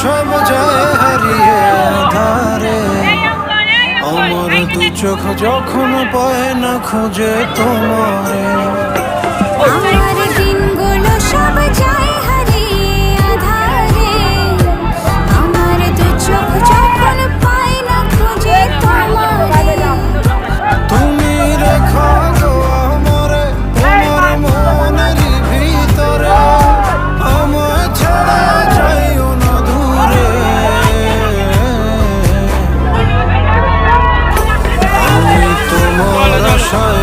সব যায় হারিয়ে ধারে আমার দু চোখ যখন পায় না খুঁজে তোমারে shine.